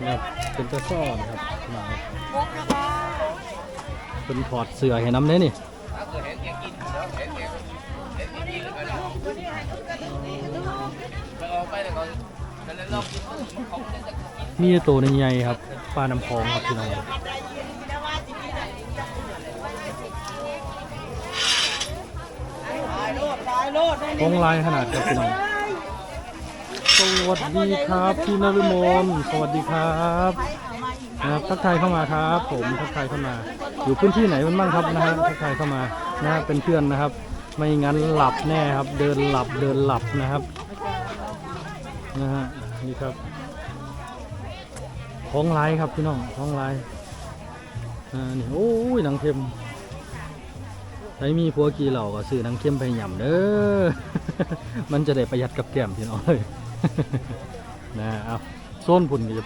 นะครับเป็นกระซ่อนครับพี่น้องครับพกนะคะเป็นถอดเสื้อให้น้ำเด้นี่มีตัวใหญ่ๆครับปลาน้ำพองครับพี่น้องครับตายโลดตายโลดได้พองลายขนาดครับพี่น้อง สวัสดีครับพี่นฤมลสวัสดีครับนะครับทักทายเข้ามาครับ ผมทักทายเข้ามา อยู่พื้นที่ไหนมันบ้างครับนะฮะทักทายเข้ามานะเป็นเพื่อนนะครับ ไม่งั้นหลับแน่ครับ เดินหลับเดินหลับนะครับนะฮะนี่ครับท้องลายครับพี่น้องท้องลายอ่านี่โอ้ยหนังเค็มใครมีผัวกี่เหล่าก็ซื้อหนังเค็มไปหย่ำเด้อมันจะได้ประหยัดกับแก้มพี่น้องเลย นะเอาโซนพุ่นก็จะ